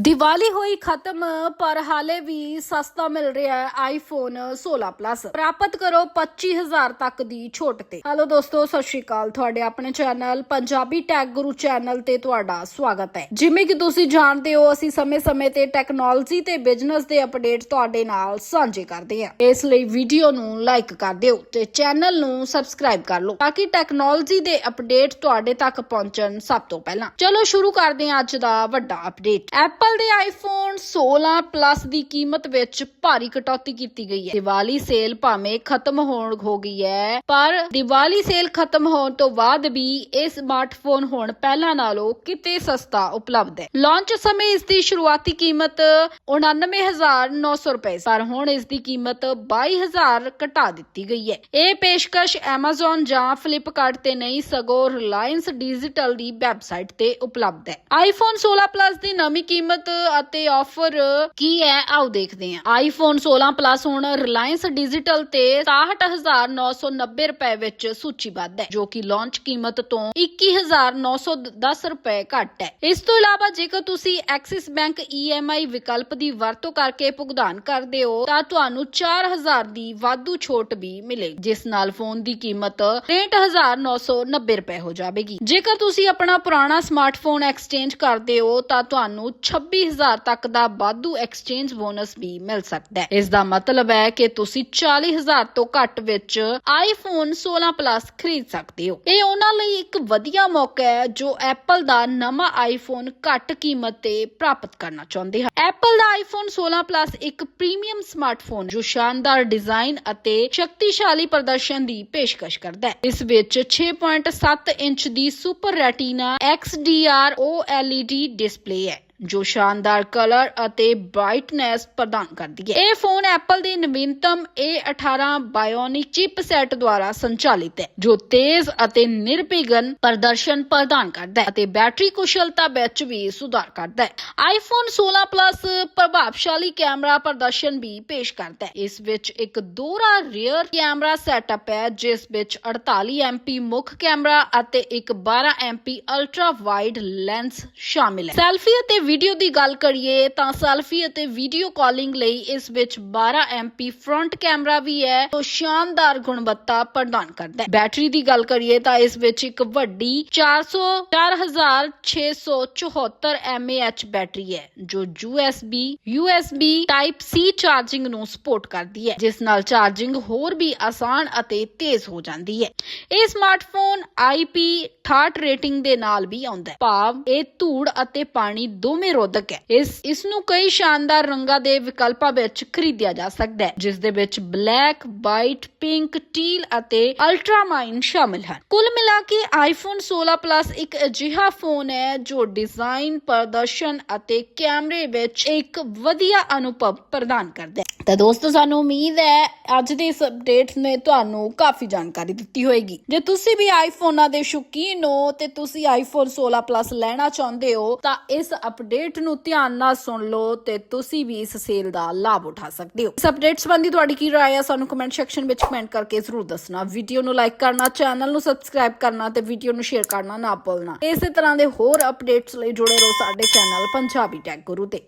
ਦੀਵਾਲੀ ਹੋਈ ਖਤਮ, ਪਰ ਹਾਲੇ ਵੀ ਸਸਤਾ ਮਿਲ ਰਿਹਾ ਹੈ ਆਈਫੋਨ 16 ਪਲੱਸ ਪ੍ਰਾਪਤ ਕਰੋ 25000 ਤੱਕ ਦੀ ਛੋਟ ਤੇ। ਹੈਲੋ ਦੋਸਤੋ, ਸਤਿ ਸ਼੍ਰੀ ਅਕਾਲ। ਤੁਹਾਡੇ ਆਪਣੇ channel Punjabi tag Guru channel ਤੇ ਤੁਹਾਡਾ ਸਵਾਗਤ ਹੈ। ਜਿਵੇਂ ਕਿ ਤੁਸੀਂ ਜਾਣਦੇ ਹੋ, ਅਸੀਂ ਸਮੇਂ-ਸਮੇਂ ਤੇ ਟੈਕਨੋਲੋਜੀ ਤੇ ਬਿਜ਼ਨਸ ਦੇ ਅਪਡੇਟ ਤੁਹਾਡੇ ਨਾਲ ਸਾਂਝੇ ਕਰਦੇ ਹਾਂ। ਇਸ ਲਈ ਵੀਡੀਓ ਨੂੰ ਲਾਈਕ ਕਰ ਦਿਓ ਤੇ ਚੈਨਲ ਨੂੰ ਸਬਸਕ੍ਰਾਈਬ ਕਰ ਲਓ ਤਾਂ ਕਿ ਟੈਕਨੋਲੋਜੀ ਦੇ ਅਪਡੇਟ ਤੁਹਾਡੇ ਤੱਕ ਪਹੁੰਚਣ ਸਭ ਤੋਂ ਪਹਿਲਾਂ। ਚਲੋ ਸ਼ੁਰੂ ਕਰਦੇ ਹਾਂ ਅੱਜ ਦਾ ਵੱਡਾ ਅਪਡੇਟ ਐਪਲ ਦੇ ਆਈਫੋਨ 16 ਪਲੱਸ ਦੀ ਕੀਮਤ ਵਿੱਚ ਭਾਰੀ ਕਟੌਤੀ ਕੀਤੀ ਗਈ ਹੈ। ਦੀਵਾਲੀ ਸੇਲ ਭਾਵੇਂ ਖਤਮ ਹੋਣ ਹੋ ਗਈ ਹੈ, ਪਰ ਦੀਵਾਲੀ ਸੇਲ ਖਤਮ ਹੋਣ ਤੋਂ ਬਾਅਦ ਵੀ ਇਹ ਸਮਾਰਟਫੋਨ ਹੁਣ ਪਹਿਲਾਂ ਨਾਲੋਂ ਕਿਤੇ ਸਸਤਾ ਉਪਲਬਧ ਹੈ। ਲਾਂਚ ਸਮੇਂ ਇਸ ਦੀ ਸ਼ੁਰੂਆਤੀ ਕੀਮਤ 99900 ਰੁਪਏ ਪਰ ਹੁਣ ਇਸ ਦੀ ਕੀਮਤ 22000 ਘਟਾ ਦਿੱਤੀ ਗਈ ਹੈ। ਇਹ ਪੇਸ਼ਕਸ਼ Amazon ਜਾਂ Flipkart ਤੇ ਨਹੀਂ, ਸਗੋਂ Reliance Digital ਦੀ ਵੈਬਸਾਈਟ ਤੇ ਉਪਲਬਧ ਹੈ। iPhone 16 ਪਲੱਸ ਦੀ ਨਵੀਂ ਕੀਮਤ ਅਤੇ ਆਫਰ ਕੀ ਹੈ? ਆਓ ਦੇਖਦੇ ਹਾਂ। iPhone 16 Plus ਹੁਣ Reliance Digital ਤੇ 67990 ਰੁਪਏ ਵਿੱਚ ਸੂਚੀਬੱਧ ਹੈ, ਜੋ ਕਿ ਲਾਂਚ ਕੀਮਤ ਤੋਂ 21910 ਰੁਪਏ ਘੱਟ ਹੈ। ਇਸ ਤੋਂ ਇਲਾਵਾ ਜੇਕਰ ਤੁਸੀਂ ਐਕਸਿਸ ਬੈਂਕ EMI ਵਿਕਲਪ ਦੀ ਵਰਤੋਂ ਕਰਕੇ ਭੁਗਤਾਨ ਕਰਦੇ ਹੋ, ਤਾਂ ਤੁਹਾਨੂੰ 4000 ਦੀ ਵਾਧੂ ਛੋਟ ਵੀ ਮਿਲੇਗੀ, ਜਿਸ ਨਾਲ ਫੋਨ ਦੀ ਕੀਮਤ 63990 ਰੁਪਏ ਹੋ ਜਾਵੇਗੀ। ਜੇਕਰ ਤੁਸੀਂ ਆਪਣਾ ਪੁਰਾਣਾ ਸਮਾਰਟਫੋਨ ਐਕਸਚੇਂਜ ਕਰਦੇ ਹੋ, ਤਾਂ ਤੁਹਾਨੂੰ 26000 ਤੱਕ ਦਾ ਵਾਧੂ ਐਕਸਚੇਂਜ ਬੋਨਸ ਵੀ ਮਿਲ ਸਕਦਾ ਹੈ। ਇਸ ਦਾ ਮਤਲਬ ਹੈ ਕਿ ਤੁਸੀਂ 40000 ਤੋਂ ਘੱਟ ਵਿੱਚ ਆਈਫੋਨ 16 ਪਲੱਸ ਖਰੀਦ ਸਕਦੇ ਹੋ। ਇਹ ਉਹਨਾਂ ਲਈ ਇੱਕ ਵਧੀਆ ਮੌਕਾ ਹੈ ਜੋ ਐਪਲ ਦਾ ਨਵਾਂ ਆਈਫੋਨ ਘੱਟ ਕੀਮਤ ਤੇ ਪ੍ਰਾਪਤ ਕਰਨਾ ਚਾਹੁੰਦੇ ਹਨ। ਐਪਲ ਦਾ ਆਈਫੋਨ 16 ਪਲੱਸ ਇੱਕ ਪ੍ਰੀਮੀਅਮ ਸਮਾਰਟਫੋਨ ਜੋ ਸ਼ਾਨਦਾਰ ਡਿਜ਼ਾਈਨ ਅਤੇ ਸ਼ਕਤੀਸ਼ਾਲੀ ਪ੍ਰਦਰਸ਼ਨ ਦੀ ਪੇਸ਼ਕਸ਼ ਕਰਦਾ ਹੈ। ਇਸ ਵਿੱਚ 6.7 ਇੰਚ ਦੀ super Retina XDR OLED display ਹੈ। ਜੋ ਸ਼ਾਨਦਾਰ ਕਲਰ ਅਤੇ ਬ੍ਰਾਈਟਨੈਸ ਪ੍ਰਦਾਨ ਕਰਦੀ ਹੈ। ਇਹ ਫੋਨ ਐਪਲ ਦੀ ਨਵੀਨਤਮ A18 ਬਾਇਓਨਿਕ ਚਿਪਸੈਟ ਦੁਆਰਾ ਸੰਚਾਲਿਤ ਹੈ, ਜੋ ਤੇਜ਼ ਅਤੇ ਨਿਰਵਿਘਨ ਪ੍ਰਦਰਸ਼ਨ ਪ੍ਰਦਾਨ ਕਰਦਾ ਹੈ ਅਤੇ ਬੈਟਰੀ ਕੁਸ਼ਲਤਾ ਵਿੱਚ ਵੀ ਸੁਧਾਰ ਕਰਦਾ ਹੈ। ਆਈਫੋਨ 16 ਪਲੱਸ ਪ੍ਰਭਾਵਸ਼ਾਲੀ ਕੈਮਰਾ ਪ੍ਰਦਰਸ਼ਨ ਵੀ ਪੇਸ਼ ਕਰਦਾ ਹੈ। ਇਸ ਵਿੱਚ ਇੱਕ ਦੋਹਰਾ ਰੀਅਰ ਕੈਮਰਾ ਸੈਟਅਪ ਹੈ, ਜਿਸ ਵਿੱਚ 48 MP ਮੁੱਖ ਕੈਮਰਾ ਅਤੇ ਇੱਕ 12 MP ਅਲਟਰਾ ਵਾਈਡ ਲੈਂਸ ਸ਼ਾਮਿਲ ਹੈ। ਸੈਲਫੀ ਅਤੇ ਵੀਡੀਓ ਦੀ ਗੱਲ ਕਰੀਏ ਤਾਂ ਸੈਲਫੀ ਅਤੇ ਵੀਡੀਓ ਕਾਲਿੰਗ ਲਈ ਇਸ ਵਿੱਚ 12 MP ਫਰੰਟ ਕੈਮਰਾ ਵੀ ਹੈ, ਜੋ ਸ਼ਾਨਦਾਰ ਗੁਣਵੱਤਾ ਪ੍ਰਦਾਨ ਕਰਦਾ ਹੈ। ਬੈਟਰੀ ਦੀ ਗੱਲ ਕਰੀਏ ਤਾਂ ਇਸ ਵਿੱਚ ਇੱਕ ਵੱਡੀ 400 4674 mAh ਬੈਟਰੀ ਹੈ, ਜੋ USB USB Type C charging ਨੂੰ ਸਪੋਰਟ ਕਰਦੀ ਹੈ, ਜਿਸ ਨਾਲ ਚਾਰਜਿੰਗ ਹੋਰ ਵੀ ਆਸਾਨ ਅਤੇ ਤੇਜ਼ ਹੋ ਜਾਂਦੀ ਹੈ। ਇਹ ਸਮਾਰਟਫੋਨ IP68 ਰੇਟਿੰਗ ਦੇ ਨਾਲ ਵੀ ਆਉਂਦਾ ਹੈ। ਭਾਵ ਇਹ ਧੂੜ ਅਤੇ ਪਾਣੀ ਦੋ ਦੋਵੇਂ ਰੋਧਕ ਹੈ। ਇਸ ਇਸ ਨੂੰ ਕਈ ਸ਼ਾਨਦਾਰ ਰੰਗਾਂ ਦੇ ਵਿਕਲਪਾਂ ਵਿੱਚ ਖਰੀਦਿਆ ਜਾ ਸਕਦਾ ਹੈ, ਜਿਸ ਦੇ ਵਿੱਚ ਬਲੈਕ, ਵਾਈਟ, ਪਿੰਕ, ਟੀਲ ਅਤੇ ਅਲਟਰਾਮਾਈਨ ਸ਼ਾਮਿਲ ਹਨ। ਕੁੱਲ ਮਿਲਾ ਕੇ ਆਈਫੋਨ 16 ਪਲੱਸ ਇੱਕ ਅਜਿਹਾ ਫੋਨ ਹੈ ਜੋ ਡਿਜ਼ਾਈਨ, ਪ੍ਰਦਰਸ਼ਨ ਅਤੇ ਕੈਮਰੇ ਵਿੱਚ ਇੱਕ ਵਧੀਆ ਅਨੁਭਵ ਪ੍ਰਦਾਨ ਕਰਦਾ ਹੈ। ਤਾਂ ਦੋਸਤੋ, ਸਾਨੂੰ ਉਮੀਦ ਹੈ ਅੱਜ ਦੀ ਇਸ ਅਪਡੇਟ ਨੇ ਤੁਹਾਨੂੰ ਕਾਫੀ ਜਾਣਕਾਰੀ ਦਿੱਤੀ ਹੋਏਗੀ। ਜੇ ਤੁਸੀਂ ਵੀ ਆਈਫੋਨਾਂ ਦੇ ਸ਼ੌਕੀਨ ਹੋ ਤੇ ਤੁਸੀਂ ਆਈਫੋਨ 16 ਪਲੱਸ ਲੈਣਾ ਚਾਹੁੰਦੇ ਹੋ, ਤਾਂ ਇਸ ਅਪਡੇਟ ਨੂੰ ਧਿਆਨ ਨਾਲ ਸੁਣ ਲਓ ਤੇ ਤੁਸੀਂ ਵੀ ਇਸ ਸੇਲ ਦਾ ਲਾਭ ਉਠਾ ਸਕਦੇ ਹੋ। ਇਸ ਅਪਡੇਟ ਸੰਬੰਧੀ ਤੁਹਾਡੀ ਕੀ ਰਾਏ ਹੈ ਸਾਨੂੰ ਕਮੈਂਟ ਸੈਕਸ਼ਨ ਵਿੱਚ ਕਮੈਂਟ ਕਰਕੇ ਜ਼ਰੂਰ ਦੱਸਣਾ। ਵੀਡੀਓ ਨੂੰ ਲਾਈਕ ਕਰਨਾ ਚੈਨਲ ਨੂੰ ਸਬਸਕ੍ਰਾਈਬ ਕਰਨਾ ਤੇ ਵੀਡੀਓ ਨੂੰ ਸ਼ੇਅਰ ਕਰਨਾ ਨਾ ਭੁੱਲਣਾ। ਇਸੇ ਤਰ੍ਹਾਂ ਦੇ ਹੋਰ ਅਪਡੇਟਸ ਲਈ ਜੁੜੇ ਰਹੋ ਸਾਡੇ ਚੈਨਲ ਪੰਜਾਬੀ ਟੈਕ ਗੁਰੂ ਤੇ।